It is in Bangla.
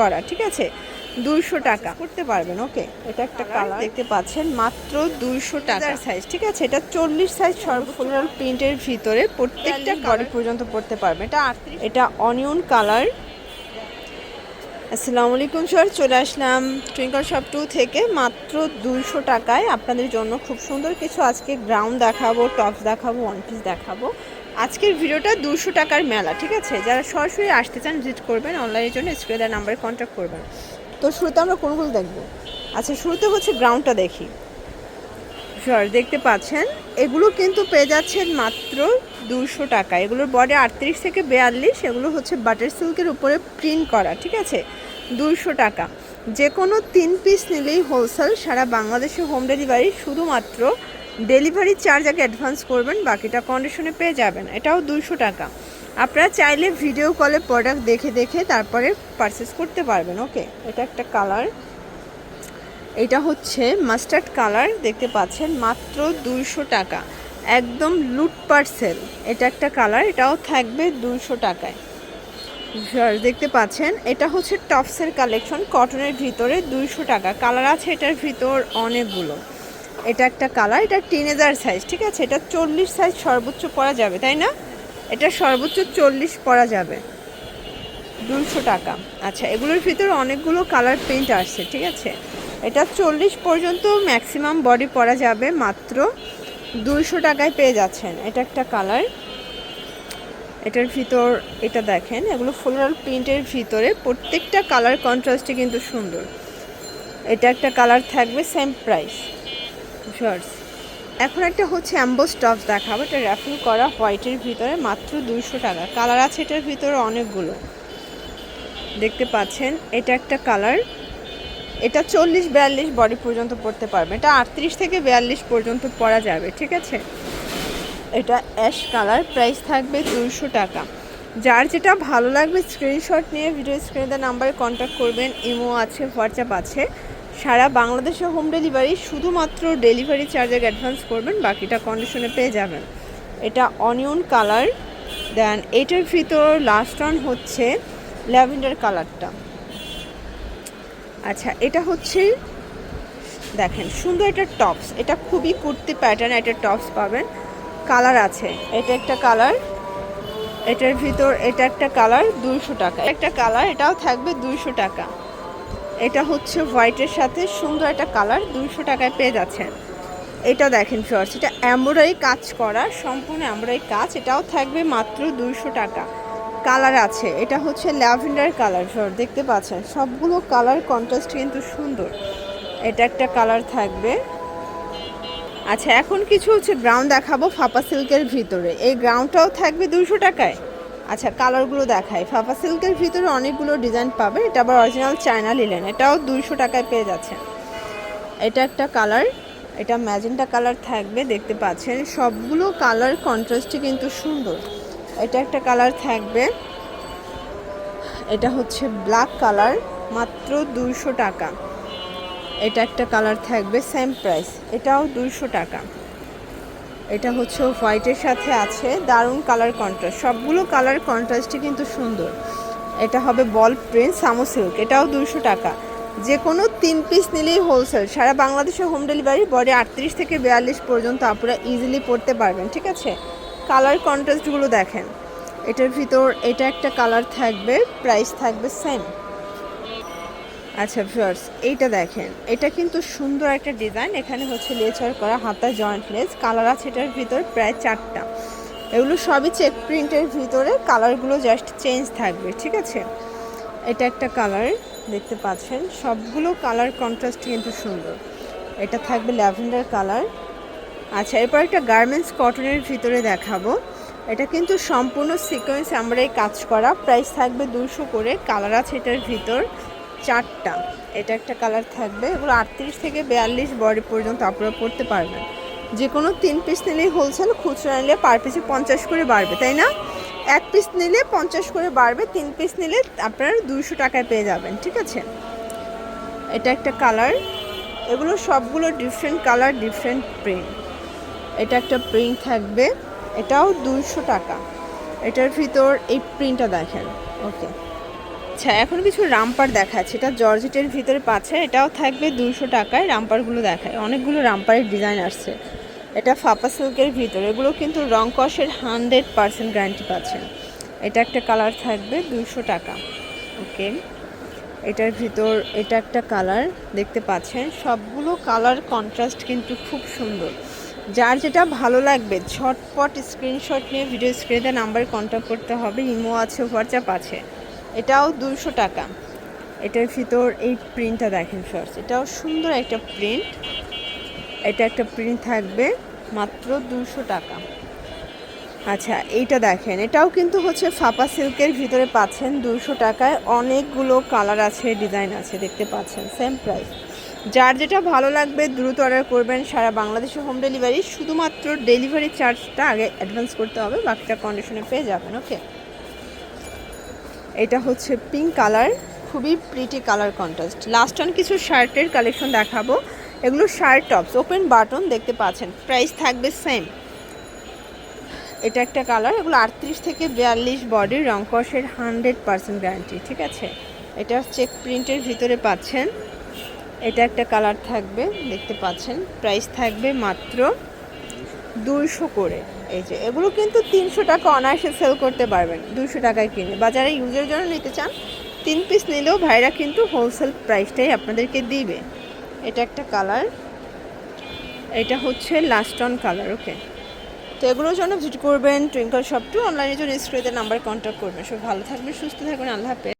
করা ঠিক আছে? দুইশো টাকা। করতে পারবেন ওকে? এটা একটা কালার দেখতে পাচ্ছেন মাত্র দুইশো টাকার সাইজ ঠিক আছে? এটা চল্লিশ সাইজ সর্বফুলাল প্রিন্টের ভিতরে প্রত্যেকটা কালার পর্যন্ত পড়তে পারবেন এটা এটা অনিয়ন কালার আসসালামু আলাইকুম স্যার চলে আসলাম টুইঙ্কল শপ টু থেকে। মাত্র দুইশো টাকায় আপনাদের জন্য খুব সুন্দর কিছু আজকে গ্রাউন্ড দেখাবো টপস দেখাবো ওয়ান পিস দেখাবো। আজকের ভিডিওটা দুশো টাকার মেলা, ঠিক আছে? যারা সরাসরি আসতে চান ভিজিট করবেন অনলাইনের জন্য স্ক্রিনের নাম্বারে কন্ট্যাক্ট করবেন। তো শুরুতে আমরা কোনগুলো দেখব? আচ্ছা শুরুতে হচ্ছে গ্রাউন্ডটা দেখি। স্যার দেখতে পাচ্ছেন? এগুলো কিন্তু পেয়ে যাচ্ছেন মাত্র দুশো টাকা। এগুলোর বডি আটত্রিশ থেকে বিয়াল্লিশ, এগুলো হচ্ছে বাটার সিল্কের উপরে প্রিন্ট করা, ঠিক আছে? দুশো টাকা। যে কোনো তিন পিস নিলেই হোলসেল সারা বাংলাদেশে হোম ডেলিভারি শুধুমাত্র ডেলিভারি চার্জ আগে অ্যাডভান্স করবেন, বাকিটা কন্ডিশনে পেয়ে যাবেন। এটাও দুইশো টাকা। আপনারা চাইলে ভিডিও কলে প্রোডাক্ট দেখে দেখে তারপরে পারচেস করতে পারবেন ওকে এটা একটা কালার এটা হচ্ছে মাস্টার্ড কালার দেখতে পাচ্ছেন, মাত্র দুইশো টাকা। একদম লুট পার্সেল এটা একটা কালার এটাও থাকবে দুইশো টাকায়। দেখতে পাচ্ছেন, এটা হচ্ছে টপসের কালেকশন কটনের ভিতরে দুইশো টাকা। কালার আছে এটার ভিতর অনেকগুলো। এটা একটা কালার, এটা টিনেজার সাইজ ঠিক আছে? এটা চল্লিশ সাইজ সর্বোচ্চ পরা যাবে, তাই না? এটা সর্বোচ্চ চল্লিশ পরা যাবে। দুশো টাকা। আচ্ছা এগুলোর ভিতরে অনেকগুলো কালার প্রিন্ট আসছে, ঠিক আছে? এটা চল্লিশ পর্যন্ত ম্যাক্সিমাম বডি পরা যাবে, মাত্র দুইশো টাকায় পেয়ে যাচ্ছেন। এটা একটা কালার। এটার ভিতর, এটা দেখেন, এগুলো ফ্লোরাল প্রিন্টের ভিতরে প্রত্যেকটা কালার কন্ট্রাস্টে কিন্তু সুন্দর। এটা একটা কালার থাকবে সেম প্রাইস শর্টস এখন একটা হচ্ছে অ্যাম্বো স্টফ দেখাবো। এটা র্যাফিং করা হোয়াইটের ভিতরে মাত্র দুইশো টাকা। কালার আছে এটার ভিতরে অনেকগুলো। দেখতে পাচ্ছেন, এটা একটা কালার এটা চল্লিশ বিয়াল্লিশ বডি পর্যন্ত পড়তে পারবে। এটা আটত্রিশ থেকে বিয়াল্লিশ পর্যন্ত পরা যাবে, ঠিক আছে? এটা অ্যাশ কালার প্রাইস থাকবে দুইশো টাকা। যার যেটা ভালো লাগবে স্ক্রিনশট নিয়ে ভিডিও স্ক্রিনে নাম্বারে কন্ট্যাক্ট করবেন। ইমো আছে হোয়াটসঅ্যাপ আছে। সারা বাংলাদেশে হোম ডেলিভারি শুধুমাত্র ডেলিভারি চার্জের অ্যাডভান্স করবেন, বাকিটা কন্ডিশনে পেয়ে যাবেন। এটা অনিয়ন কালার দেন এটার ভিতর লাস্ট অন হচ্ছে ল্যাভেন্ডার কালারটা আচ্ছা এটা হচ্ছে, দেখেন, সুন্দর একটা টপস এটা খুবই কুর্তি প্যাটার্ন একটা টপস পাবেন। কালার আছে। এটা একটা কালার এটার ভিতর এটা একটা কালার দুইশো টাকা। একটা কালার এটাও থাকবে দুইশো টাকা। এটা হচ্ছে হোয়াইটের সাথে সুন্দর একটা কালার, দুইশো টাকায় পেয়ে যাচ্ছেন। এটা দেখেন ফিওর্স এটা এমব্রয়ডারি কাজ করা, সম্পূর্ণ এমব্রয়ডারি কাজ, এটাও থাকবে মাত্র দুইশো টাকা। কালার আছে, এটা হচ্ছে ল্যাভেন্ডার কালার ফিওর দেখতে পাচ্ছেন? সবগুলো কালার কন্ট্রাস্ট কিন্তু সুন্দর। এটা একটা কালার থাকবে। আচ্ছা এখন কিছু হচ্ছে গ্রাউন্ড দেখাবো ফাপা সিল্কের ভিতরে। এই গ্রাউন্ডটাও থাকবে দুশো টাকায়? আচ্ছা কালারগুলো দেখায় ফাপা সিল্কের ভিতরে অনেকগুলো ডিজাইন পাবে। এটা আবার অরিজিনাল চায়না লিলেন এটাও দুইশো টাকায় পেয়ে যাচ্ছেন। এটা একটা কালার। এটা ম্যাজেন্টা কালার থাকবে, দেখতে পাচ্ছেন। সবগুলো কালার কন্ট্রাস্টই কিন্তু সুন্দর। এটা একটা কালার থাকবে। এটা হচ্ছে ব্ল্যাক কালার, মাত্র দুইশো টাকা। এটা একটা কালার থাকবে সেম প্রাইস এটাও দুইশো টাকা। এটা হচ্ছে হোয়াইটের সাথে আছে, দারুণ কালার কন্ট্রাস্ট সবগুলো কালার কন্ট্রাস্টই কিন্তু সুন্দর। এটা হবে বল প্রিন্ট সামো সিল্ক, এটাও দুইশো টাকা। যে কোনো তিন পিস নিলেই হোলসেল সারা বাংলাদেশে হোম ডেলিভারি বডি আটত্রিশ থেকে বিয়াল্লিশ পর্যন্ত আপনারা ইজিলি পড়তে পারবেন, ঠিক আছে? কালার কন্ট্রাস্টগুলো দেখেন। এটার ভিতর এটা একটা কালার থাকবে প্রাইস থাকবে সেম আচ্ছা ভিউয়ার্স এইটা দেখেন। এটা কিন্তু সুন্দর একটা ডিজাইন এখানে হচ্ছে লেচার করা হাতা জয়েন্ট লেস কালার আছে এটার ভিতর প্রায় চারটা। এগুলো সবই চেক প্রিন্টের ভিতরে। কালারগুলো জাস্ট চেঞ্জ থাকবে, ঠিক আছে? এটা একটা কালার দেখতে পাচ্ছেন? সবগুলো কালার কন্ট্রাস্ট কিন্তু সুন্দর। এটা থাকবে ল্যাভেন্ডার কালার আচ্ছা এরপর একটা গার্মেন্টস কটনের ভিতরে দেখাবো। এটা কিন্তু সম্পূর্ণ সিকোয়েন্স আমরা এই কাজ করা। প্রাইস থাকবে দুশো করে। কালার আছে এটার ভিতর। চারটা। এটা একটা কালার থাকবে। এগুলো আটত্রিশ থেকে বিয়াল্লিশ বডি পর্যন্ত আপনারা পড়তে পারবেন। যে কোনো তিন পিস নিলেই হোলসেল খুচরা নিলে পার পিসে পঞ্চাশ করে বাড়বে, তাই না? এক পিস নিলে পঞ্চাশ করে বাড়বে, তিন পিস নিলে আপনারা দুইশো টাকায় পেয়ে যাবেন, ঠিক আছে? এটা একটা কালার এগুলো সবগুলো ডিফারেন্ট কালার ডিফারেন্ট প্রিন্ট এটা একটা প্রিন্ট থাকবে। এটাও দুইশো টাকা। এটার ভিতর এই প্রিন্টটা দেখেন। ওকে আচ্ছা এখন কিছু রামপার দেখাচ্ছে এটা জর্জেটের ভিতরে পাচ্ছে, এটাও থাকবে দুশো টাকায়। রামপারগুলো দেখায়। অনেকগুলো রামপারের ডিজাইন আসছে। এটা ফাপা সিল্কের ভিতরে। এগুলো কিন্তু রং কষের হান্ড্রেড পার্সেন্ট গ্যারান্টি পাচ্ছেন এটা একটা কালার থাকবে দুশো টাকা। ওকে। এটার ভিতর এটা একটা কালার দেখতে পাচ্ছেন। সবগুলো কালার কন্ট্রাস্ট কিন্তু খুব সুন্দর। যার যেটা ভালো লাগবে, ঝটপট স্ক্রিনশট নিয়ে ভিডিও স্ক্রিনে নাম্বারে কন্ট্যাক্ট করতে হবে। ইমো আছে, হোয়াটসঅ্যাপ আছে। এটাও দুশো টাকা। এটার ভিতর এই প্রিন্টটা দেখেন ফার্স্ট এটাও সুন্দর একটা প্রিন্ট এটা একটা প্রিন্ট থাকবে মাত্র দুশো টাকা। আচ্ছা এইটা দেখেন এটাও কিন্তু হচ্ছে ফাপা সিল্কের ভিতরে পাচ্ছেন দুশো টাকায়। অনেকগুলো কালার আছে ডিজাইন আছে দেখতে পাচ্ছেন সেম প্রাইস যার যেটা ভালো লাগবে দ্রুত অর্ডার করবেন। সারা বাংলাদেশে হোম ডেলিভারি শুধুমাত্র ডেলিভারি চার্জটা আগে অ্যাডভান্স করতে হবে বাকিটা কন্ডিশনে পেয়ে যাবেন ওকে এটা হচ্ছে পিঙ্ক কালার খুবই pretty colour contrast last on কিছু শার্টের কালেকশন দেখাবো। এগুলো শার্ট টপস ওপেন বাটন দেখতে পাচ্ছেন। প্রাইস থাকবে সেম এটা একটা কালার এগুলো আটত্রিশ থেকে বিয়াল্লিশ বডির রংকসের হান্ড্রেড পার্সেন্ট গ্যারান্টি ঠিক আছে? এটা চেক প্রিন্টের ভিতরে পাচ্ছেন। এটা একটা কালার থাকবে, দেখতে পাচ্ছেন। প্রাইস থাকবে মাত্র দুইশো করে। এই যে, এগুলো কিন্তু তিনশো টাকা অনায়াসে সেল করতে পারবেন। দুশো টাকায় কিনে। বাজারে ইউজের জন্য নিতে চান, তিন পিস নিলেও ভাইরা কিন্তু হোলসেল প্রাইসটাই আপনাদেরকে দিবে। এটা একটা কালার এটা হচ্ছে লাস্ট অন কালার ওকে তো এগুলোর জন্য ভিজিট করবেন টুইঙ্কল শপ টু অনলাইনের জন্য স্ক্রিনের নাম্বার কন্ট্যাক্ট করবেন। সব ভালো থাকবেন, সুস্থ থাকবেন, আল্লাহ হাফেজ।